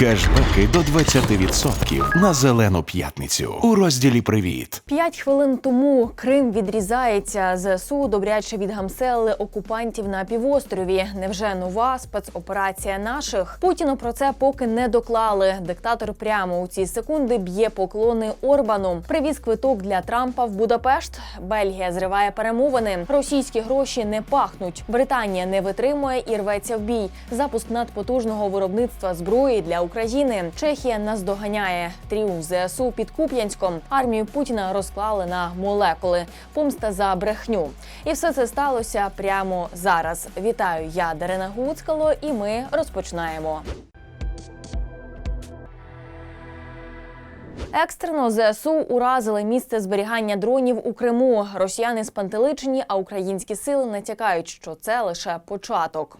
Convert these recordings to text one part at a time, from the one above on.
Кешбеки до 20% на зелену п'ятницю у розділі Привіт. П'ять хвилин тому Крим відрізається. ЗСУ добряче відгамселили окупантів на півострові. Невже нова спецоперація наших? Путіну про це поки не доклали. Диктатор прямо у ці секунди б'є поклони Орбану. Привіз квиток для Трампа в Будапешт. Бельгія зриває перемовини. Російські гроші не пахнуть. Британія не витримує і рветься в бій. Запуск надпотужного виробництва зброї для України. Чехія наздоганяє тріумф ЗСУ під Куп'янськом. Армію Путіна розклали на молекули. Помста за брехню. І все це сталося прямо зараз. Вітаю, я Дарина Гуцкало, і ми розпочинаємо. Екстрено ЗСУ уразили місце зберігання дронів у Криму. Росіяни спантеличені, а українські сили натякають, що це лише початок.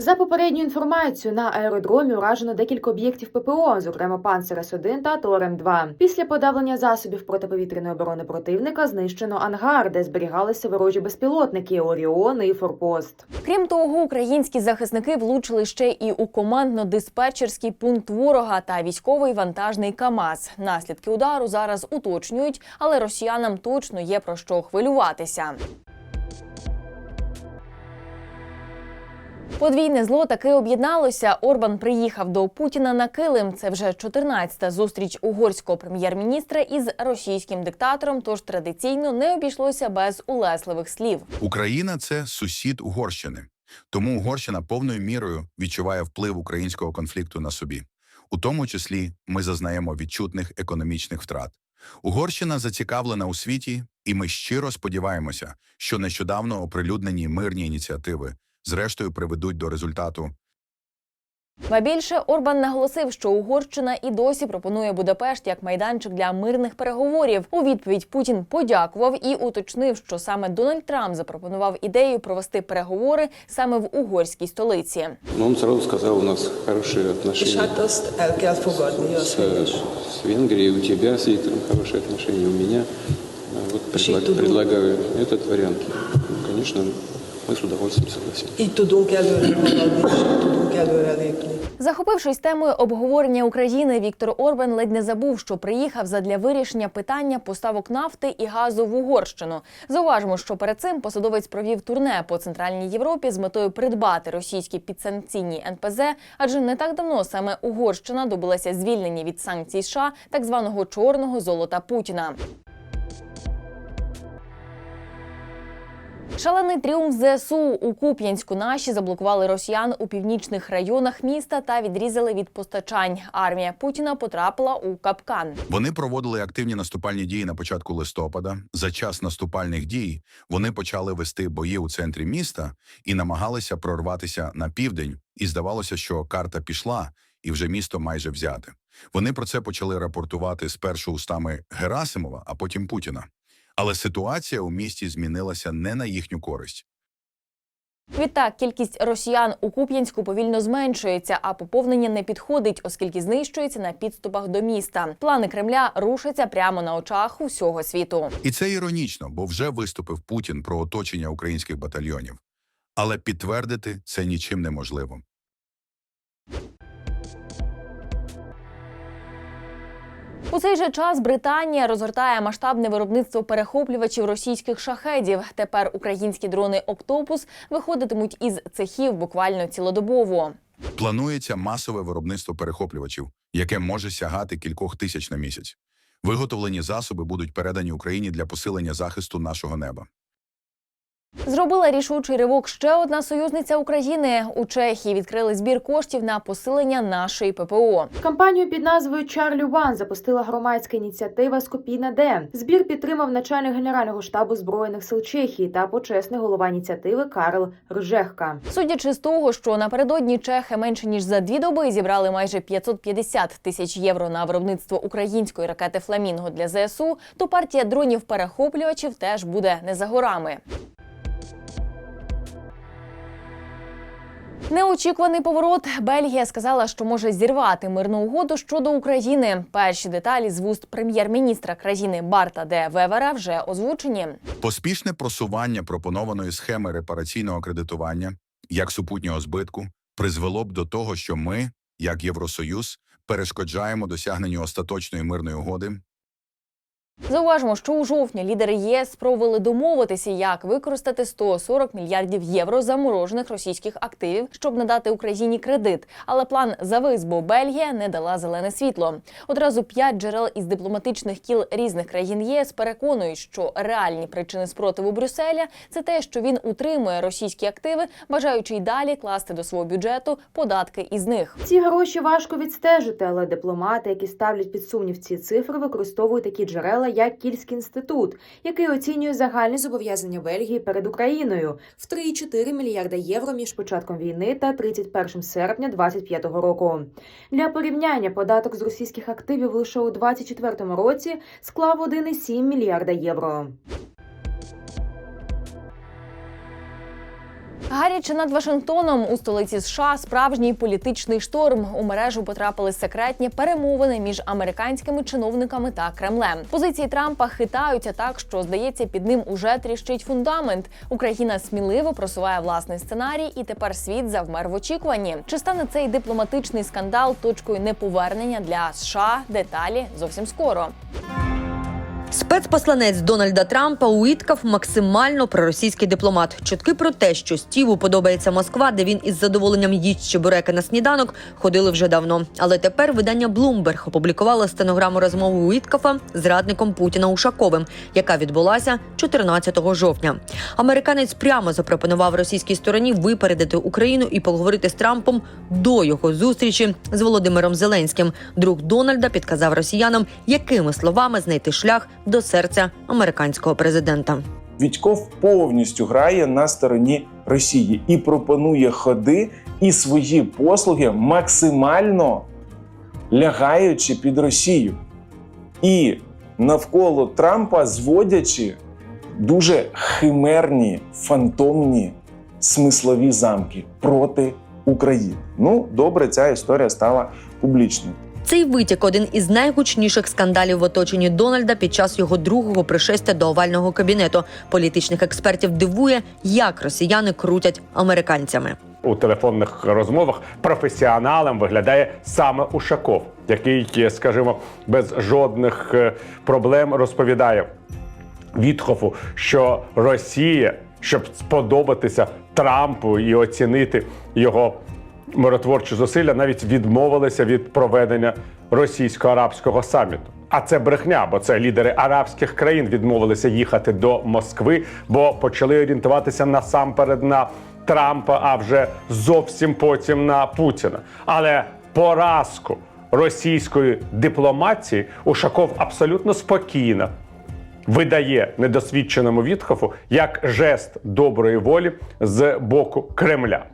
За попередньою інформацією, на аеродромі уражено декілька об'єктів ППО, зокрема Панцерес 1 та Торем 2 Після подавлення засобів протиповітряної оборони противника знищено ангар, де зберігалися ворожі безпілотники Оріон і Форпост. Крім того, українські захисники влучили ще і у командно-диспетчерський пункт ворога та військовий вантажний КАМАЗ. Наслідки удару зараз уточнюють, але росіянам точно є про що хвилюватися. Подвійне зло таки об'єдналося. Орбан приїхав до Путіна на килим. Це вже 14-та зустріч угорського прем'єр-міністра із російським диктатором. Тож традиційно не обійшлося без улесливих слів. Україна це сусід Угорщини, тому Угорщина повною мірою відчуває вплив українського конфлікту на собі. У тому числі ми зазнаємо відчутних економічних втрат. Угорщина зацікавлена у світі, і ми щиро сподіваємося, що нещодавно оприлюднені мирні ініціативи зрештою приведуть до результату Ба більше Орбан наголосив, що Угорщина і досі пропонує Будапешт як майданчик для мирних переговорів. У відповідь Путін подякував і уточнив, що саме Дональд Трамп запропонував ідею провести переговори саме в угорській столиці. Но он сразу сказал, у нас с, azt is. с Венгрией, у тебя с Виктором хорошие отношения, у меня. А Вот туда. предлагаю этот вариант. Ну, Конечно, мы с удовольствием és így tudunk előre lépni. Захопившись темою обговорення України, Віктор Орбан ледь не забув, що приїхав задля вирішення питання поставок нафти і газу в Угорщину. Зауважимо, що перед цим посадовець провів турне по центральній Європі з метою придбати російські підсанкційні НПЗ, адже не так давно саме Угорщина добилася звільнення від санкцій США так званого чорного золота Путіна. Шалений тріумф ЗСУ у Куп'янську наші заблокували росіян у північних районах міста та відрізали від постачань. Армія Путіна потрапила у капкан. Вони проводили активні наступальні дії на початку листопада. За час наступальних дій вони почали вести бої у центрі міста і намагалися прорватися на південь. І здавалося, що карта пішла, і вже місто майже взяте. Вони про це почали рапортувати спершу устами Герасимова, а потім Путіна. Але ситуація у місті змінилася не на їхню користь. Відтак кількість росіян у Куп'янську повільно зменшується, а поповнення не підходить, оскільки знищується на підступах до міста. Плани Кремля рушаться прямо на очах усього світу. І це іронічно, бо вже виступив Путін про оточення українських батальйонів. Але підтвердити це нічим неможливо. У цей же час Британія розгортає масштабне виробництво перехоплювачів російських шахедів. Тепер українські дрони Октопус виходитимуть із цехів буквально цілодобово. Планується масове виробництво перехоплювачів, яке може сягати кількох тисяч на місяць. Виготовлені засоби будуть передані Україні для посилення захисту нашого неба. Зробила рішучий ривок ще одна союзниця України. У Чехії відкрили збір коштів на посилення нашої ППО. Кампанію під назвою Чарлі Ван запустила громадська ініціатива Скопійна Д. Збір підтримав начальник генерального штабу збройних сил Чехії та почесний голова ініціативи Карл Ржехка. Судячи з того, що напередодні чехи менше ніж за дві доби зібрали майже 550 тисяч євро на виробництво української ракети Фламінго для ЗСУ, то партія дронів перехоплювачів теж буде не за горами. Неочікуваний поворот. Бельгія сказала, що може зірвати мирну угоду щодо України. Перші деталі з вуст прем'єр-міністра країни Барта де Вевера вже озвучені. Поспішне просування пропонованої схеми репараційного кредитування як супутнього збитку призвело б до того, що ми, як Євросоюз, перешкоджаємо досягненню остаточної мирної угоди Зауважимо, що у жовтні лідери ЄС спробували домовитися, як використати 140 мільярдів євро заморожених російських активів, щоб надати Україні кредит. Але план завис, бо Бельгія не дала зелене світло. Одразу п'ять джерел із дипломатичних кіл різних країн ЄС переконують, що реальні причини спротиву Брюсселя це те, що він утримує російські активи, бажаючи й далі класти до свого бюджету податки із них. Ці гроші важко відстежити, але дипломати, які ставлять під сумнів ці цифри, використовують такі джерела, як Кільський інститут, який оцінює загальні зобов'язання Бельгії перед Україною в 3,4 мільярда євро між початком війни та 31 серпня 2025 року. Для порівняння податок з російських активів лише у 2024 році склав 1,7 мільярда євро. Гаряче над Вашингтоном у столиці США справжній політичний шторм. У мережу потрапили секретні перемовини між американськими чиновниками та Кремлем. Позиції Трампа хитаються так, що здається, під ним уже тріщить фундамент. Україна сміливо просуває власний сценарій, і тепер світ завмер в очікуванні. Чи стане цей дипломатичний скандал точкою неповернення для США? Деталі зовсім скоро. Спецпосланець Дональда Трампа Уіткав максимально проросійський дипломат. Чутки про те, що Стіву подобається Москва, де він із задоволенням їсть чебуреки на сніданок, ходили вже давно. Але тепер видання Bloomberg опублікувало стенограму розмови Уіткафа з радником Путіна Ушаковим, яка відбулася 14 жовтня. Американець прямо запропонував російській стороні випередити Україну і поговорити з Трампом до його зустрічі з Володимиром Зеленським. Друг Дональда підказав росіянам, якими словами знайти шлях до серця американського президента. Вітьков повністю грає на стороні Росії і пропонує ходи і свої послуги максимально лягаючи під Росію. І навколо Трампа зводячи дуже химерні, фантомні смислові замки проти України. Ну, добре, ця історія стала публічною. Цей витік один із найгучніших скандалів в оточенні Дональда під час його другого пришестя до овального кабінету. Політичних експертів дивує, як росіяни крутять американцями. у телефонних розмовах професіоналом виглядає саме Ушаков, який, скажімо, без жодних е, проблем розповідає Вітхофу, що Росія, щоб сподобатися Трампу і оцінити його миротворчі зусилля, навіть відмовилися від проведення російсько-арабського саміту. А це брехня, бо це лідери арабських країн відмовилися їхати до Москви, бо почали орієнтуватися насамперед на Трампа, а вже зовсім потім на Путіна. Але поразку російської дипломатії Ушаков абсолютно спокійно видає недосвідченому Вітхофу як жест доброї волі з боку Кремля.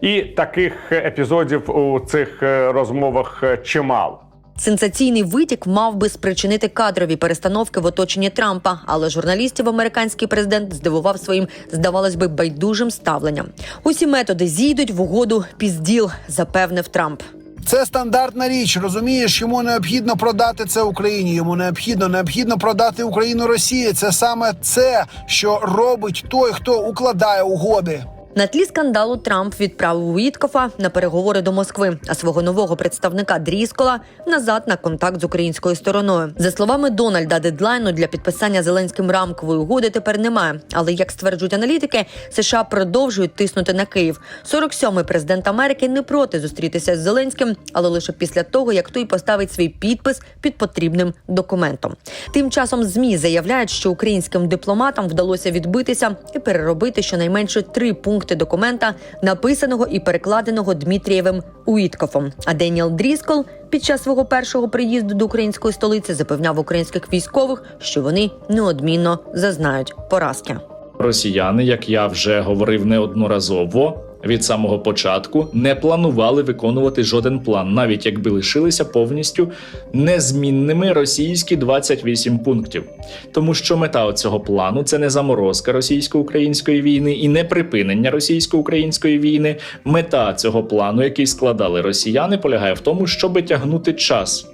І таких епізодів у цих е, розмовах е, чимало. Сенсаційний витік мав би спричинити кадрові перестановки в оточенні Трампа, але журналістів американський президент здивував своїм, здавалось би, байдужим ставленням. Усі методи зійдуть в угоду пізділ, запевнив Трамп. Це стандартна річ. Розумієш, йому необхідно продати це Україні. Йому необхідно необхідно продати Україну Росії. Це саме це, що робить той, хто укладає угоди. На тлі скандалу Трамп відправив Уіткофа на переговори до Москви, а свого нового представника Дріскола назад на контакт з українською стороною. За словами Дональда, дедлайну для підписання Зеленським рамкової угоди тепер немає. Але як стверджують аналітики, США продовжують тиснути на Київ. 47-й президент Америки не проти зустрітися з Зеленським, але лише після того, як той поставить свій підпис під потрібним документом. Тим часом змі заявляють, що українським дипломатам вдалося відбитися і переробити щонайменше три пункти документа, написаного і перекладеного Дмитрієвим Уіткофом. А Деніел Дріскол під час свого першого приїзду до української столиці запевняв українських військових, що вони неодмінно зазнають поразки. Росіяни, як я вже говорив неодноразово, від самого початку не планували виконувати жоден план, навіть якби лишилися повністю незмінними російські 28 пунктів. Тому що мета цього плану це не заморозка російсько-української війни і не припинення російсько-української війни. Мета цього плану, який складали росіяни, полягає в тому, щоб тягнути час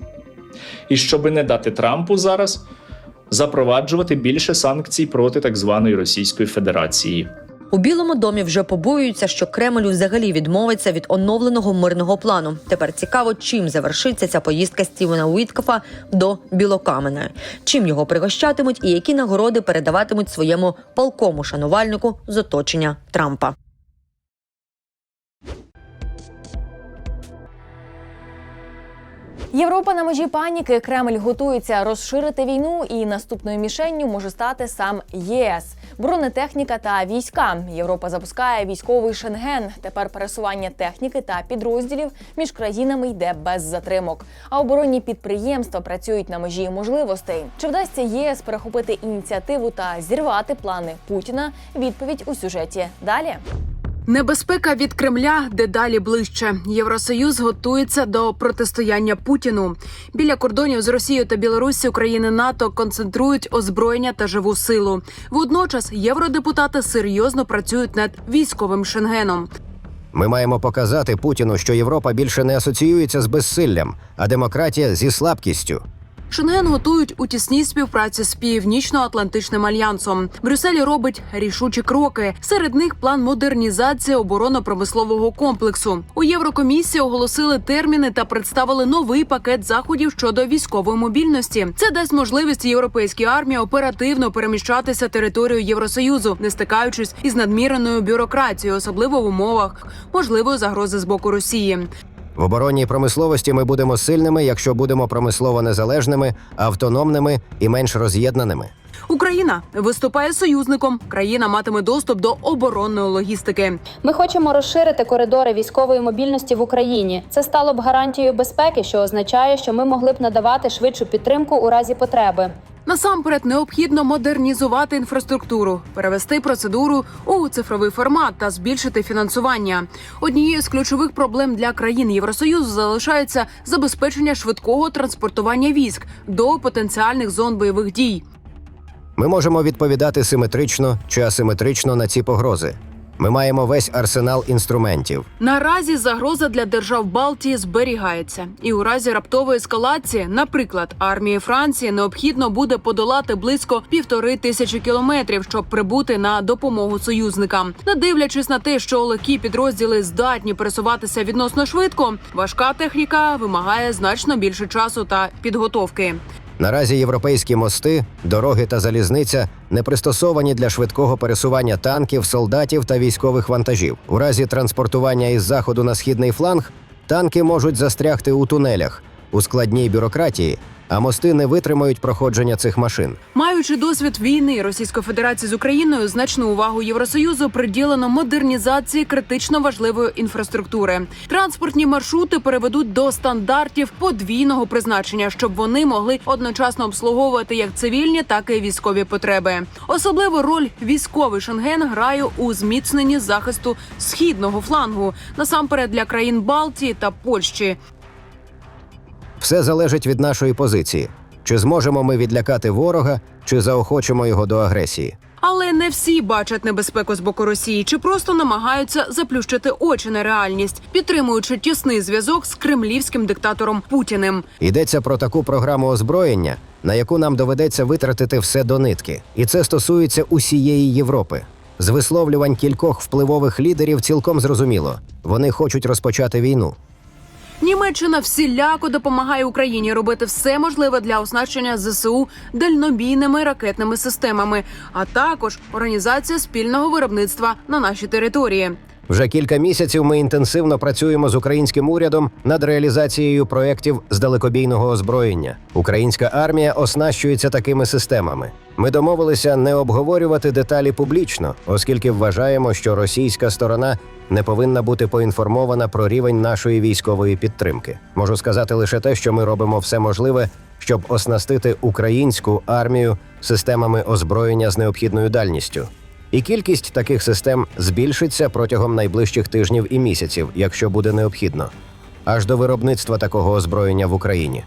і щоб не дати Трампу зараз запроваджувати більше санкцій проти так званої Російської Федерації. У Білому домі вже побоюються, що Кремль взагалі відмовиться від оновленого мирного плану. Тепер цікаво, чим завершиться ця поїздка Стівена Уіткофа до Білокамене, чим його пригощатимуть і які нагороди передаватимуть своєму полкому шанувальнику з оточення Трампа. Європа на межі паніки. Кремль готується розширити війну, і наступною мішенню може стати сам ЄС. Бронетехніка та війська. Європа запускає військовий шенген. Тепер пересування техніки та підрозділів між країнами йде без затримок. А оборонні підприємства працюють на межі можливостей. Чи вдасться ЄС перехопити ініціативу та зірвати плани Путіна? Відповідь у сюжеті далі. Небезпека від Кремля дедалі ближче. Євросоюз готується до протистояння Путіну. Біля кордонів з Росією та Білоруссю країни НАТО концентрують озброєння та живу силу. Водночас євродепутати серйозно працюють над військовим шенгеном. Ми маємо показати Путіну, що Європа більше не асоціюється з безсиллям, а демократія зі слабкістю. Шенген готують у тісній співпраці з Північно-Атлантичним альянсом. Брюссель робить рішучі кроки. Серед них план модернізації оборонно-промислового комплексу. У Єврокомісії оголосили терміни та представили новий пакет заходів щодо військової мобільності. Це дасть можливість європейській армії оперативно переміщатися територією Євросоюзу, не стикаючись із надміреною бюрократією, особливо в умовах можливої загрози з боку Росії. В оборонній промисловості ми будемо сильними, якщо будемо промислово незалежними, автономними і менш роз'єднаними. Україна виступає союзником. Країна матиме доступ до оборонної логістики. Ми хочемо розширити коридори військової мобільності в Україні. Це стало б гарантією безпеки, що означає, що ми могли б надавати швидшу підтримку у разі потреби. Насамперед необхідно модернізувати інфраструктуру, перевести процедуру у цифровий формат та збільшити фінансування. Однією з ключових проблем для країн Євросоюзу залишається забезпечення швидкого транспортування військ до потенціальних зон бойових дій. Ми можемо відповідати симетрично чи асиметрично на ці погрози. Ми маємо весь арсенал інструментів. Наразі загроза для держав Балтії зберігається, і у разі раптової ескалації, наприклад, армії Франції необхідно буде подолати близько півтори тисячі кілометрів, щоб прибути на допомогу союзникам. Не дивлячись на те, що легкі підрозділи здатні пересуватися відносно швидко, важка техніка вимагає значно більше часу та підготовки. Наразі європейські мости, дороги та залізниця не пристосовані для швидкого пересування танків, солдатів та військових вантажів. У разі транспортування із заходу на східний фланг танки можуть застрягти у тунелях у складній бюрократії, а мости не витримають проходження цих машин. Маючи досвід війни Російської Федерації з Україною, значну увагу Євросоюзу приділено модернізації критично важливої інфраструктури. Транспортні маршрути переведуть до стандартів подвійного призначення, щоб вони могли одночасно обслуговувати як цивільні, так і військові потреби. Особливу роль військовий шенген грає у зміцненні захисту східного флангу, насамперед для країн Балтії та Польщі. Все залежить від нашої позиції: чи зможемо ми відлякати ворога, чи заохочимо його до агресії. Але не всі бачать небезпеку з боку Росії чи просто намагаються заплющити очі на реальність, підтримуючи тісний зв'язок з кремлівським диктатором Путіним. Йдеться про таку програму озброєння, на яку нам доведеться витратити все до нитки, і це стосується усієї Європи. З висловлювань кількох впливових лідерів цілком зрозуміло, вони хочуть розпочати війну. Німеччина всіляко допомагає Україні робити все можливе для оснащення ЗСУ дальнобійними ракетними системами, а також організація спільного виробництва на нашій території. Вже кілька місяців ми інтенсивно працюємо з українським урядом над реалізацією проєктів з далекобійного озброєння. Українська армія оснащується такими системами. Ми домовилися не обговорювати деталі публічно, оскільки вважаємо, що російська сторона не повинна бути поінформована про рівень нашої військової підтримки. Можу сказати лише те, що ми робимо все можливе, щоб оснастити українську армію системами озброєння з необхідною дальністю. І кількість таких систем збільшиться протягом найближчих тижнів і місяців, якщо буде необхідно, аж до виробництва такого озброєння в Україні.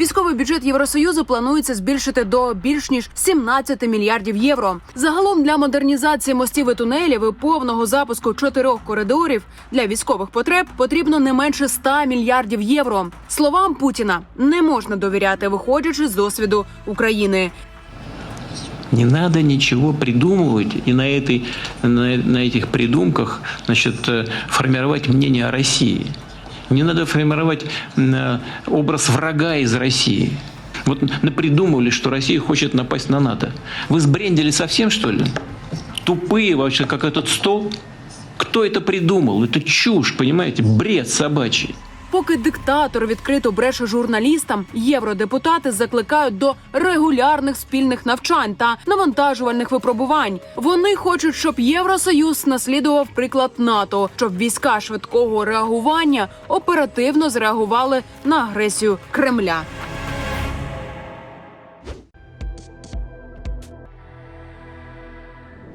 Військовий бюджет Євросоюзу планується збільшити до більш ніж 17 мільярдів євро. Загалом для модернізації мостів і тунелів і повного запуску чотирьох коридорів для військових потреб потрібно не менше 100 мільярдів євро. Словам Путіна не можна довіряти, виходячи з досвіду України. Не надо ничего придумывать и на, этой, на, на этих придумках значит, э, формировать мнение о России. Не надо формировать э, образ врага из России. Вот напридумывали, что Россия хочет напасть на НАТО. Вы сбрендили совсем, что ли? Тупые вообще, как этот стол? Кто это придумал? Это чушь, понимаете? Бред собачий. Поки диктатор відкрито бреше журналістам, євродепутати закликають до регулярних спільних навчань та навантажувальних випробувань. Вони хочуть, щоб Євросоюз наслідував приклад НАТО, щоб війська швидкого реагування оперативно зреагували на агресію Кремля.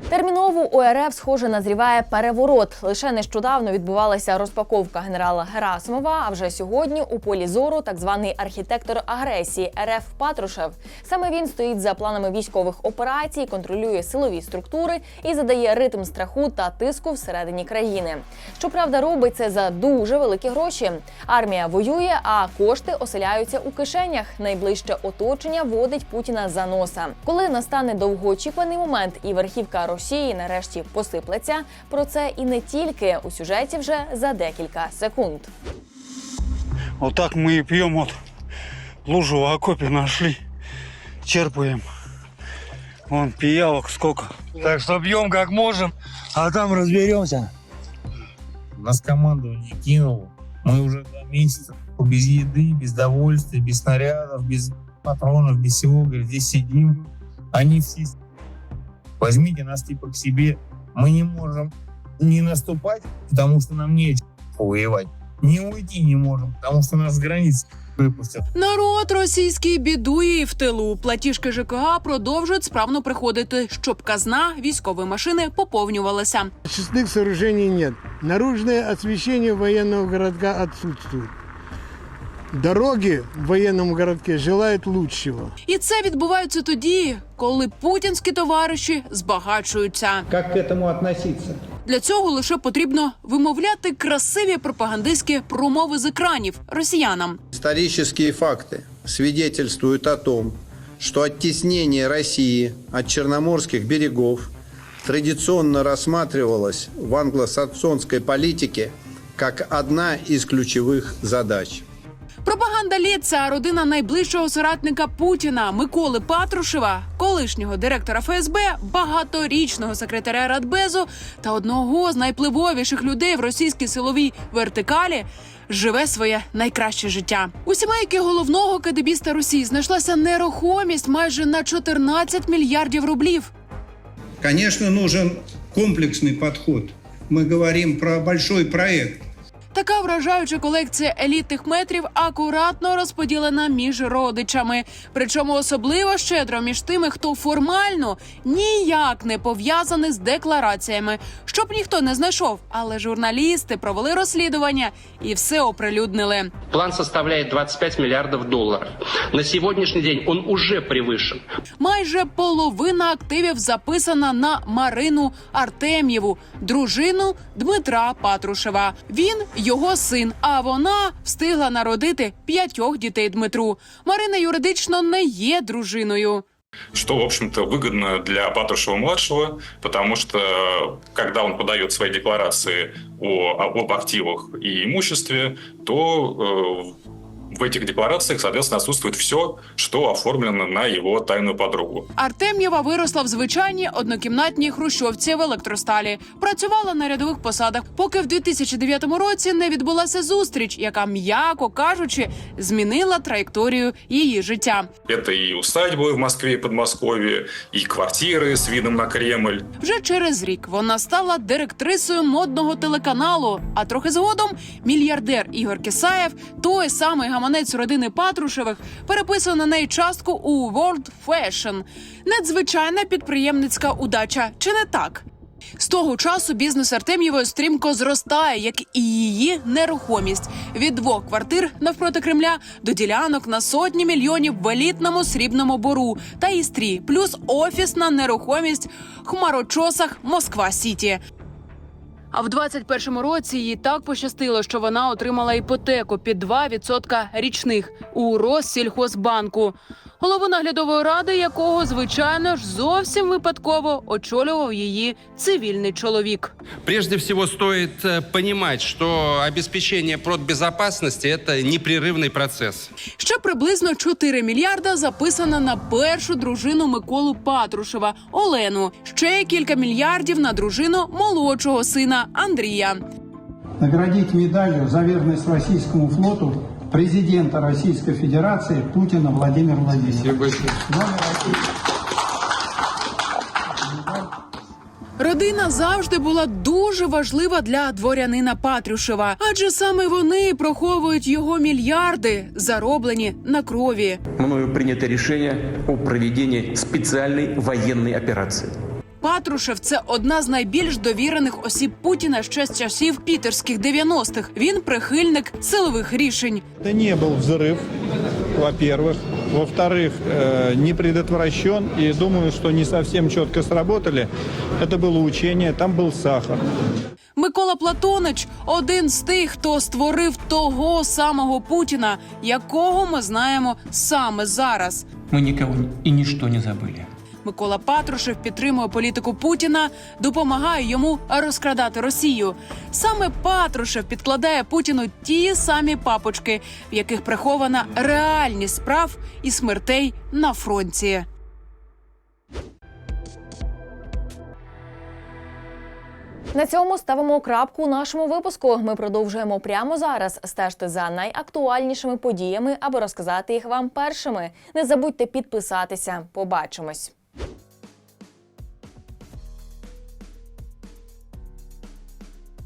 Терміново у схоже, назріває переворот. Лише нещодавно відбувалася розпаковка генерала Герасимова. А вже сьогодні у полі зору так званий архітектор агресії РФ Патрушев. Саме він стоїть за планами військових операцій, контролює силові структури і задає ритм страху та тиску всередині країни. Щоправда, робить це за дуже великі гроші. Армія воює, а кошти оселяються у кишенях. Найближче оточення водить Путіна за носа. Коли настане довгоочікуваний момент, і верхівка Росії нарешті посиплеться. Про це і не тільки у сюжеті вже за декілька секунд. Вот так мы и пьем вот лужу в окопе нашли, черпаем. Вон пиявок сколько. Так что пьем как можем, а там разберемся. Нас командование кинуло. Мы уже два месяца без еды, без довольствия, без снарядов, без патронов, без всего. Говорит, здесь сидим. Они все... Возьмите нас типа к себе. Мы не можем не наступать, потому что нам нечем воевать. Не уйти не можем, потому что нас с границ выпустят. Народ російський бідує і в тилу. Платіжки ЖКГ продовжують справно приходити, щоб казна військової машини поповнювалася. Очистных сооружений нет. Наружное освещение военного городка отсутствует. Дороги в военном городке желают лучшего. І це відбувається тоді, коли путінські товариші збагачуються. Как к этому относиться? Для цього лише потрібно вимовляти красиві пропагандистські промови з екранів росіянам. Исторические факты свидетельствуют о том, что оттеснение России от черноморских берегов традиционно рассматривалось в англосаксонской политике как одна из ключевых задач. Пропаганда ліца родина найближчого соратника Путіна Миколи Патрушева, колишнього директора ФСБ, багаторічного секретаря Радбезу та одного з найпливовіших людей в російській силовій вертикалі. Живе своє найкраще життя у сімейки головного кадебіста Росії знайшлася нерухомість майже на 14 мільярдів рублів. Конечно, нужен комплексный подход. Мы говорим про большой проект. Така вражаюча колекція елітних метрів акуратно розподілена між родичами. Причому особливо щедро між тими, хто формально ніяк не пов'язаний з деклараціями, щоб ніхто не знайшов. Але журналісти провели розслідування і все оприлюднили. План составляет 25 миллиардов долларов. На сегодняшний день он уже превышен. Майже половина активів записана на Марину Артем'єву, дружину Дмитра Патрушева. Він його син, а вона встигла народити п'ятьох дітей Дмитру. Марина юридично не є дружиною. что, в общем-то, выгодно для Патрушева-младшего, потому что, когда он подает свои декларации о, об активах и имуществе, то э, в этих декларациях, соответственно, отсутствует все, что оформлено на его тайную подругу. Артем'єва виросла в звичайній однокімнатній хрущовці в електросталі. Працювала на рядових посадах, поки в 2009 році не відбулася зустріч, яка, м'яко кажучи, змінила траєкторію її життя. Это и усадьбы в Москве и Подмосковье, и квартиры с видом на Кремль. Вже через рік вона стала директрисою модного телеканалу. А трохи згодом мільярдер Ігор Кисаєв, той самий гаманець гаманець родини Патрушевих переписує на неї частку у World Fashion. Надзвичайна підприємницька удача, чи не так? З того часу бізнес Артем'євої стрімко зростає, як і її нерухомість від двох квартир навпроти Кремля до ділянок на сотні мільйонів в елітному срібному бору та істрі, плюс офісна нерухомість в хмарочосах Москва Сіті. А в 21-му році їй так пощастило, що вона отримала іпотеку під 2% річних у Россільхозбанку, голову наглядової ради якого, звичайно ж, зовсім випадково очолював її цивільний чоловік. Прежде всего стоит э, понимать, что обеспечение продбезопасности – это непрерывный процесс. Ще приблизно 4 мільярда записано на першу дружину Миколу Патрушева Олену. Ще кілька мільярдів на дружину молодшого сина Андрія. Наградить медалью за верность российскому флоту президента Российской Федерации Путина Владимира Владимировича. Родина завжди була дуже важлива для дворянина Патрушева, адже саме вони проховують його мільярди, зароблені на крові. Мною принято решение о проведении специальной военной операции. Патрушев це одна з найбільш довірених осіб Путіна ще з часів пітерських 90-х. Він прихильник силових рішень. Это не был взрыв, во-первых. Во-вторых, э, не предотвращен. И думаю, что не совсем четко сработали. Это было учение, там был сахар. Микола Платонич один з тих, хто створив того самого Путіна, якого ми знаємо саме зараз. Мы никого и ничто не забыли. Микола Патрушев підтримує політику Путіна, допомагає йому розкрадати Росію. Саме Патрушев підкладає Путіну ті самі папочки, в яких прихована реальність справ і смертей на фронті. На цьому ставимо крапку у нашому випуску. Ми продовжуємо прямо зараз. Стежте за найактуальнішими подіями, аби розказати їх вам першими. Не забудьте підписатися. Побачимось. you